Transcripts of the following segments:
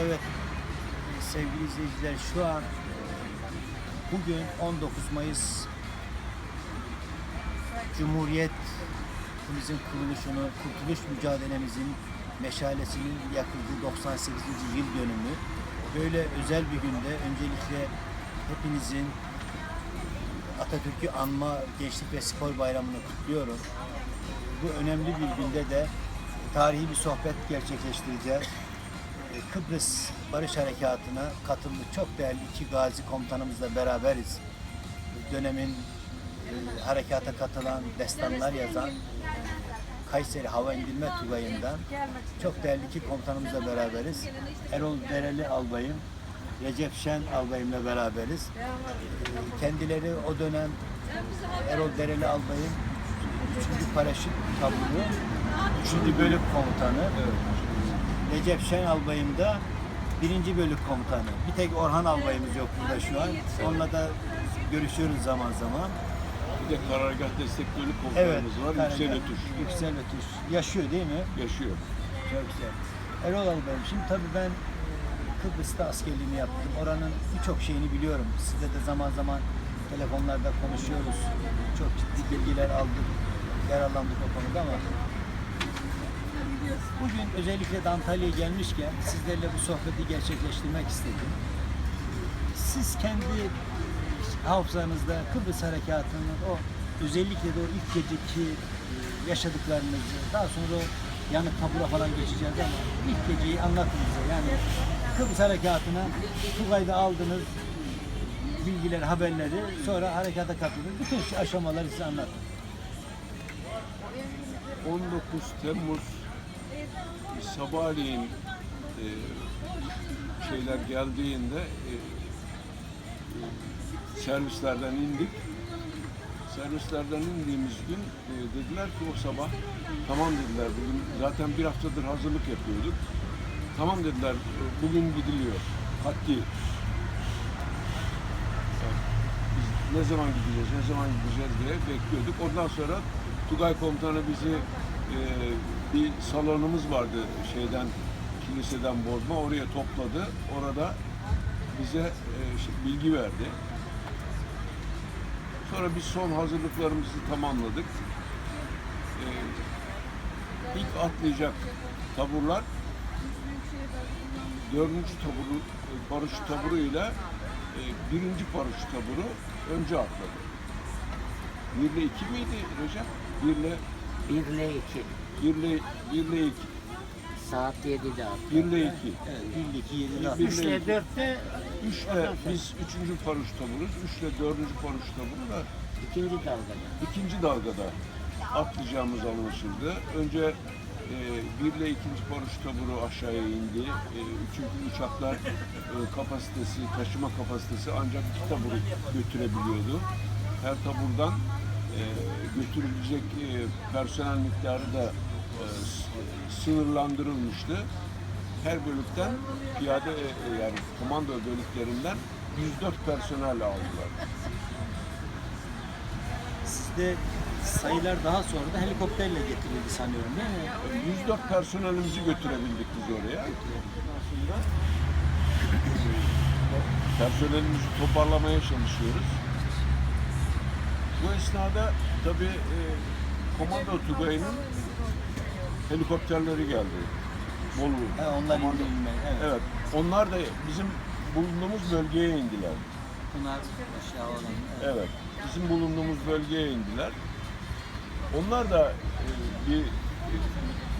Evet sevgili izleyiciler şu an bugün 19 Mayıs Cumhuriyetimizin kuruluşunu, kurtuluş mücadelemizin meşalesinin yakıldığı 98. yıl dönümü. Böyle özel bir günde öncelikle hepinizin Atatürk'ü anma Gençlik ve Spor Bayramı'nı kutluyorum. Bu önemli bir günde de tarihi bir sohbet gerçekleştireceğiz. Ee, Kıbrıs Barış Harekatı'na katılmış çok değerli iki gazi komutanımızla beraberiz. Dönemin e, harekata katılan, destanlar yazan Kayseri Hava İndirme Tugayı'ndan çok değerli iki komutanımızla beraberiz. Erol Dereli Albayım, Recep Şen Albayım'la beraberiz. Ee, Kendileri o dönem Erol Dereli Albayım 3. Paraşüt Taburu 3. Bölük Komutanı. Recep Şen Albayım da birinci bölük komutanı. Bir tek Orhan Albayımız yok burada şu an. Onunla da görüşüyoruz zaman zaman. Bir de karargah destek bölük Evet. komutanımız var. Karagah, Yüksel Ötüş. Yüksel Ötüş. Yaşıyor değil mi? Yaşıyor. Çok güzel. Erol Albayım, şimdi tabii ben Kıbrıs'ta askerliğimi yaptım. Oranın birçok şeyini biliyorum. Sizle de zaman zaman telefonlarda konuşuyoruz. Çok ciddi bilgiler aldık, yararlandık o konuda ama bugün özellikle de Antalya'ya gelmişken sizlerle bu sohbeti gerçekleştirmek istedim. Siz kendi hafızanızda Kıbrıs Harekatı'nın o özellikle de o ilk geceki e, yaşadıklarınızı daha sonra yanık tabura falan geçeceğiz ama ilk geceyi anlatın bize. Yani Kıbrıs Harekatı'na Tugay'da aldınız bilgileri, haberleri sonra harekata katıldınız. Bütün şu aşamaları size anlatın. 19 Temmuz sabahleyin e, şeyler geldiğinde e, e, servislerden indik. Servislerden indiğimiz gün e, dediler ki o sabah tamam dediler bugün zaten bir haftadır hazırlık yapıyorduk. Tamam dediler e, bugün gidiliyor. Biz ne zaman gideceğiz, ne zaman gideceğiz diye bekliyorduk. Ondan sonra Tugay komutanı bizi bir salonumuz vardı şeyden kiliseden bozma oraya topladı. Orada bize e, şey, bilgi verdi. Sonra biz son hazırlıklarımızı tamamladık. E, ilk atlayacak taburlar dördüncü taburu, e, paraşüt taburuyla e, birinci paraşüt taburu önce atladı. Bir ile iki miydi Recep? Bir ile, 1 ile 2. bir ile, bir ile iki. Saat 7'de attı. Bir ile iki. Evet, birlik, yedi, Bir- altı. bir- 3 ile 4'te Üçle biz üçüncü paraşüt taburuz. Üçle dördüncü paraşüt taburu da ikinci dalgada. ikinci dalgada atlayacağımız anlaşıldı. Önce e, bir ile ikinci paraşüt taburu aşağıya indi. E, çünkü uçaklar e, kapasitesi, taşıma kapasitesi ancak iki taburu götürebiliyordu. Her taburdan götürülecek e, personel miktarı da e, sınırlandırılmıştı. Her bölükten piyade e, yani komando bölüklerinden 104 personel aldılar. Sizde sayılar daha sonra da helikopterle getirildi sanıyorum değil mi? 104 personelimizi götürebildik biz oraya. Personelimizi toparlamaya çalışıyoruz. Bu esnada tabii e, komando Tugay'ın helikopterleri geldi. Bolu. He, onlar komando- indi inmeyi, evet. Evet. Onlar da bizim bulunduğumuz bölgeye indiler. Bunlar aşağı olan. Evet. Bizim bulunduğumuz bölgeye indiler. Onlar da e, bir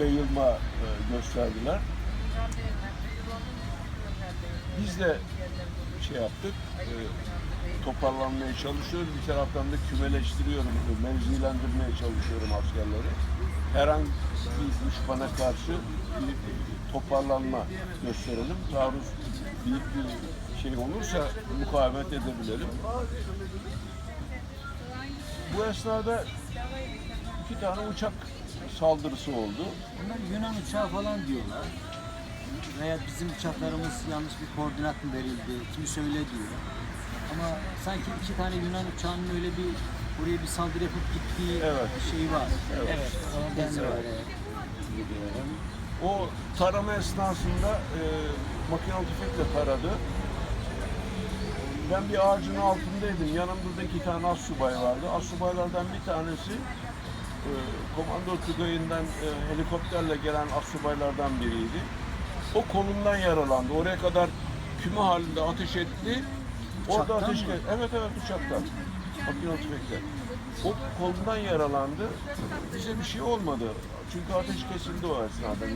yayılma e, gösterdiler. Biz de şey yaptık, e, toparlanmaya çalışıyoruz. Bir taraftan da kümeleştiriyorum, mevzilendirmeye çalışıyorum askerleri. Herhangi bir düşmana karşı bir toparlanma gösterelim. Taarruz büyük bir şey olursa mukavemet edebilelim. Bu esnada iki tane uçak saldırısı oldu. Bunlar Yunan uçağı falan diyorlar. Veya bizim uçaklarımız yanlış bir koordinat mı verildi, kim söyle diyor. Ama sanki iki tane Yunan uçağının öyle bir buraya bir saldırı yapıp gittiği Evet. şey var. Evet. Evet, ben de öyle gidiyorum. O tarama esnasında e, makinalı tüfekle taradı. Ben bir ağacın altındaydım. Yanımda da iki tane assubay vardı. Assubaylardan bir tanesi e, komando tugayından e, helikopterle gelen assubaylardan biriydi. O kolundan yaralandı. Oraya kadar küme halinde ateş etti. Orada Uçaktan ateş mı? Evet evet uçaktan. Makinalı tüfekle. O kolundan yaralandı. Bize bir şey olmadı. Çünkü ateş kesildi o esnada.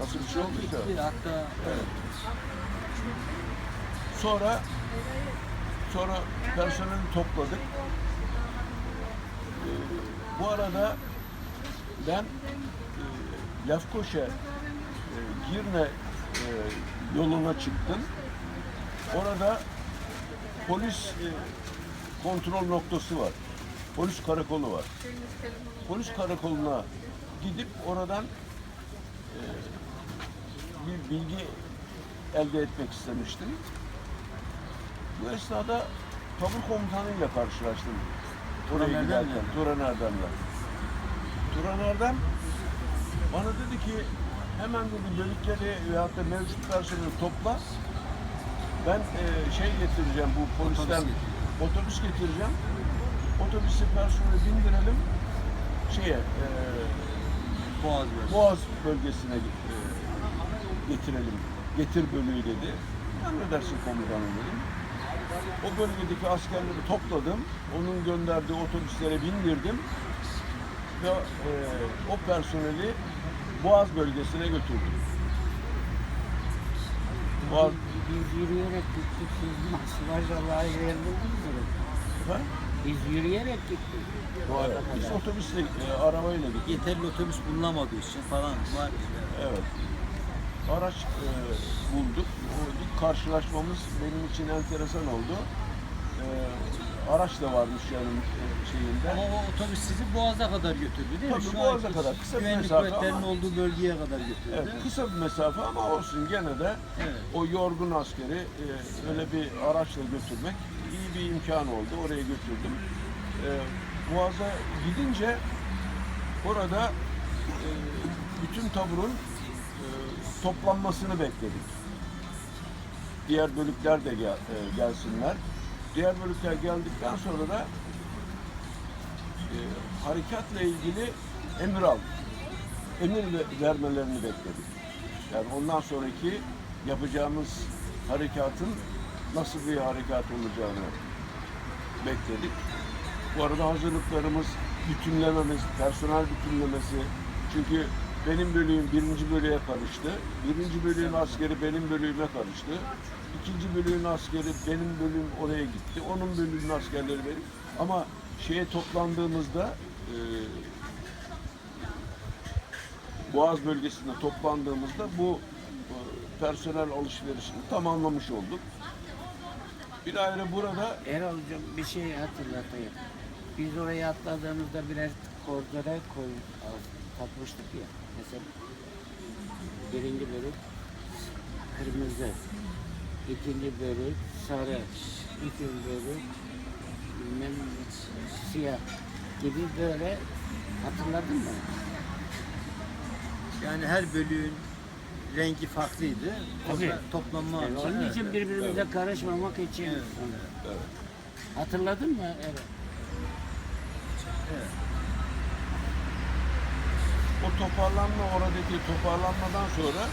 Nasıl bir şey olduysa. Hatta Evet. Sonra sonra personeli topladık. Ee, bu arada ben e, Lefkoşa e, Girne e, yoluna çıktım. Orada polis e, kontrol noktası var. Polis karakolu var. Polis karakoluna gidip oradan e, bir bilgi elde etmek istemiştim. Bu esnada tabur komutanıyla karşılaştım. Oraya giderken, Turan Erdem'le. Turan Erdem bana dedi ki hemen dedi bölükleri veyahut da mevcut personeli topla. Ben e, şey getireceğim bu polisten Otobüs otobüs, getireceğim. Otobüsü personeli bindirelim şeye e, Boğaz. Boğaz bölgesine e, getirelim. Getir bölüğü dedi. Emredersin komutanım dedim. O bölgedeki askerleri topladım. Onun gönderdiği otobüslere bindirdim. Ve e, o personeli Boğaz bölgesine götürdüm. Boğaz, Biz yürüyerek gittik. Siz maşallah'a yerildiniz mi? Efendim? Biz yürüyerek gittik. Boğaz'a Evet, biz kadar. otobüsle, e, arabayla gittik. Yeterli otobüs bulunamadığı için falan var. Evet. Araç e, bulduk. O ilk karşılaşmamız benim için enteresan oldu. E, araç da varmış yanın e, şeyinde. Ama o otobüs sizi Boğaz'a kadar götürdü değil mi? Tabii, Şu Boğaz'a anki kadar. Kısa bir Güvenlik mesafe kuvvetlerinin ama- olduğu bölgeye kadar götürdü. Evet, kısa bir mesafe ama olsun gene de Evet. o yorgun askeri e, öyle bir araçla götürmek iyi bir imkan oldu. Oraya götürdüm. E, Boğaz'a gidince orada e, bütün taburun e, toplanmasını bekledik. Diğer bölükler de gel, e, gelsinler. Diğer bölükler geldikten sonra da e, harekatla ilgili emir aldık emir ve- vermelerini bekledik. Yani ondan sonraki yapacağımız harekatın nasıl bir harekat olacağını bekledik. Bu arada hazırlıklarımız, bütünlememiz, personel bütünlemesi. Çünkü benim bölüğüm birinci bölüğe karıştı. Birinci bölüğün askeri benim bölüğüme karıştı. İkinci bölüğün askeri benim bölüğüm oraya gitti. Onun bölüğünün askerleri benim. Ama şeye toplandığımızda e, Boğaz bölgesinde toplandığımızda bu e, personel alışverişini tamamlamış olduk. Bir ayrı burada Erol hocam bir şey hatırlatayım. Biz oraya atladığımızda birer kordere koy takmıştık ya. Mesela birinci bölük kırmızı, ikinci bölük sarı, üçüncü bölük bilmem siyah gibi böyle hatırladın mı? Yani her bölüğün rengi farklıydı. Tabii. Topla- Toplanma amaçlı. onun için Evet. birbirimize karışmamak için. Evet, evet, Hatırladın mı? Evet. Evet. o toparlanma oradaki toparlanmadan sonra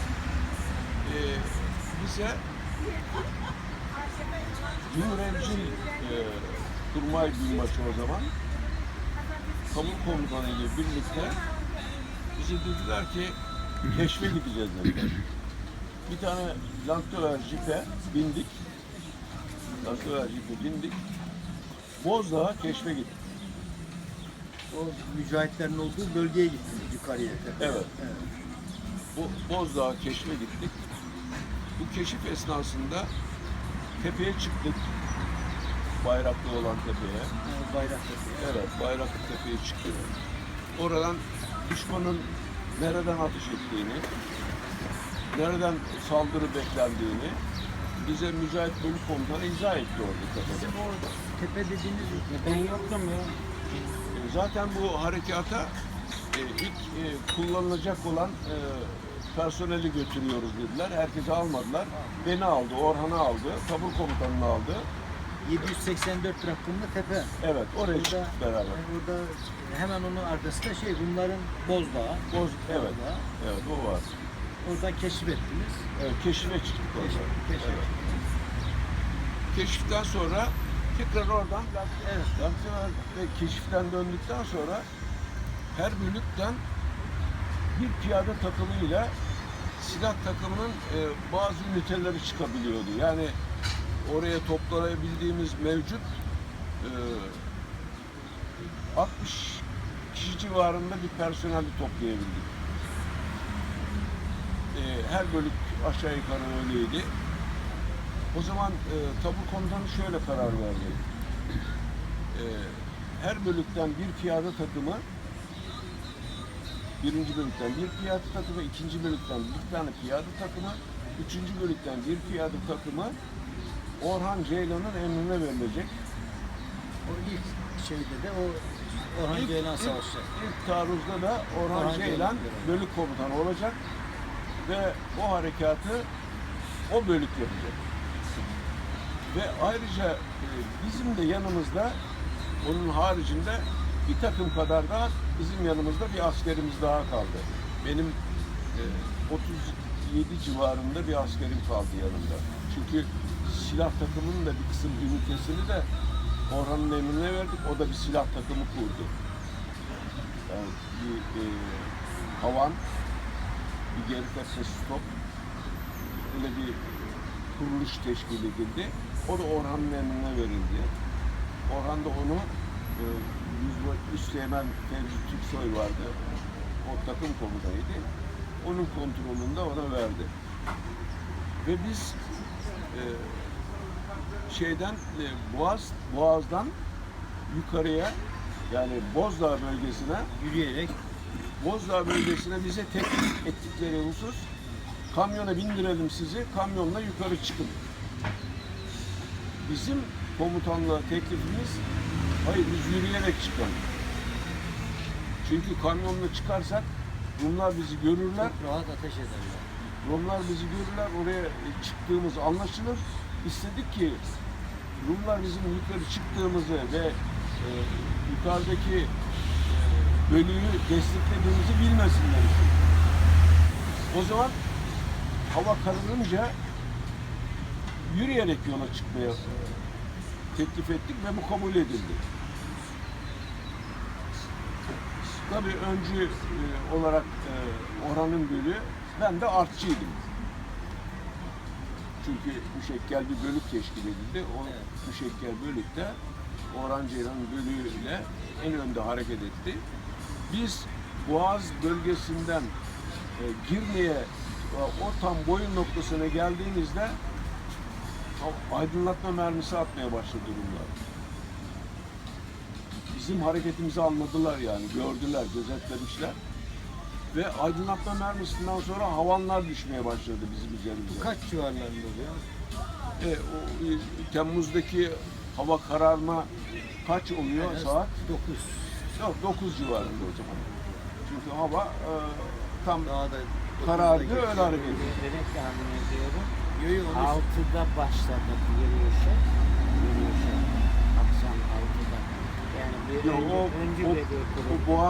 e, bize Cumhuriyetçi e, Kurmay Binbaşı o zaman kamu komutanı ile birlikte bize dediler ki keşfe gideceğiz dediler. Bir tane Lantöver jipe bindik. Lantöver jipe bindik. Bozdağ'a keşfe gittik. O mücahitlerin olduğu bölgeye gittiniz yukarıya. tepeye. Evet. Bo Bozdağ keşfe gittik. Bu keşif esnasında tepeye çıktık. Bayraklı olan tepeye. Evet, Bayraktar. Evet, Bayraklı tepeye çıktık. Oradan düşmanın nereden ateş ettiğini, nereden saldırı beklendiğini bize Mücahit Bölük Komutanı izah etti orada tepede. O tepe dediğiniz ben yoktum ya. E, Zaten bu harekata e, ilk e, kullanılacak olan e, personeli götürüyoruz dediler. Herkesi almadılar. Beni aldı, Orhan'ı aldı, tabur komutanını aldı. 784 rakımlı tepe. Evet, oraya Burada, çıktık beraber. burada hemen onun arkasında şey bunların Bozdağ. Boz, evet, Bozdağ. evet o var. Oradan keşfettiniz. Evet, keşife çıktık orada. Keşif, keşif. Evet. Keşiften sonra tekrar oradan Evet. Ve keşiften döndükten sonra her bölükten bir piyade takımıyla silah takımının e, bazı üniteleri çıkabiliyordu. Yani oraya toplayabildiğimiz mevcut e, 60 kişi civarında bir personel toplayabildik. E, her bölük aşağı yukarı öyleydi. O zaman e, tabur komutanı şöyle karar verdi. E, her bölükten bir piyade takımı birinci bölükten bir piyade takımı, ikinci bölükten bir tane piyade takımı, üçüncü bölükten bir piyade takımı Orhan Ceylan'ın emrine verilecek. O ilk şeyde de o Orhan İlk- Ceylan ilk- Savaşı. İlk taarruzda da Orhan, Orhan Ceylan Ceylan. bölük komutanı olacak ve o harekatı o bölük yapacak. Ve ayrıca e, bizim de yanımızda onun haricinde bir takım kadar da bizim yanımızda bir askerimiz daha kaldı. Benim e, 37 civarında bir askerim kaldı yanımda. Çünkü silah takımının da bir kısım ünitesini de Orhan'ın emrine verdik. O da bir silah takımı kurdu. Yani bir e, havan, bir geri tepe stop, öyle bir kuruluş teşkil edildi. O da Orhan'ın emrine verildi. Orhan da onu e, Yüzbaşı Üsteğmen Fevzi Türksoy vardı. O takım komutanıydı. Onun kontrolünde ona verdi. Ve biz e, şeyden e, Boğaz Boğaz'dan yukarıya yani Bozdağ bölgesine Yürüyerek Bozdağ bölgesine bize teklif ettikleri husus kamyona bindirelim sizi, kamyonla yukarı çıkın. Bizim komutanlığa teklifimiz hayır biz yürüyerek çıkalım. Çünkü kamyonla çıkarsak Rumlar bizi görürler. çok rahat ateş ederler. Rumlar bizi görürler, oraya çıktığımız anlaşılır. İstedik ki Rumlar bizim yukarı çıktığımızı ve e, yukarıdaki e, bölüğü desteklediğimizi bilmesinler. O zaman hava kararınca yürüyerek yola çıkmaya teklif ettik ve bu kabul edildi. Tabii öncü e, olarak e, Orhan'ın bölüğü, ben de artçıydım. Çünkü müşekkel bir bölük teşkil edildi. O müşekkel bölükte Orhan Ceylan'ın bölüğüyle en önde hareket etti. Biz Boğaz bölgesinden e, Girne'ye e, o tam boyun noktasına geldiğimizde aydınlatma mermisi atmaya başladı Rumlar. Bizim hareketimizi anladılar yani, gördüler, gözetlemişler. Ve aydınlatma mermisinden sonra havanlar düşmeye başladı bizim üzerimize. Kaç civarlarında oluyor? E, o, e, Temmuz'daki hava kararma kaç oluyor az saat? 9. Yok 9 civarında o zaman. Çünkü hava e, tam Daha da karardı öyle hareket etti. Bilerek tahmin ediyorum. Yo, onu- Altıda başladık yürüyüşe. Yürüyüşe. Akşam altıda. Yani bir Yok, önce, o, önce o, bir o boğaz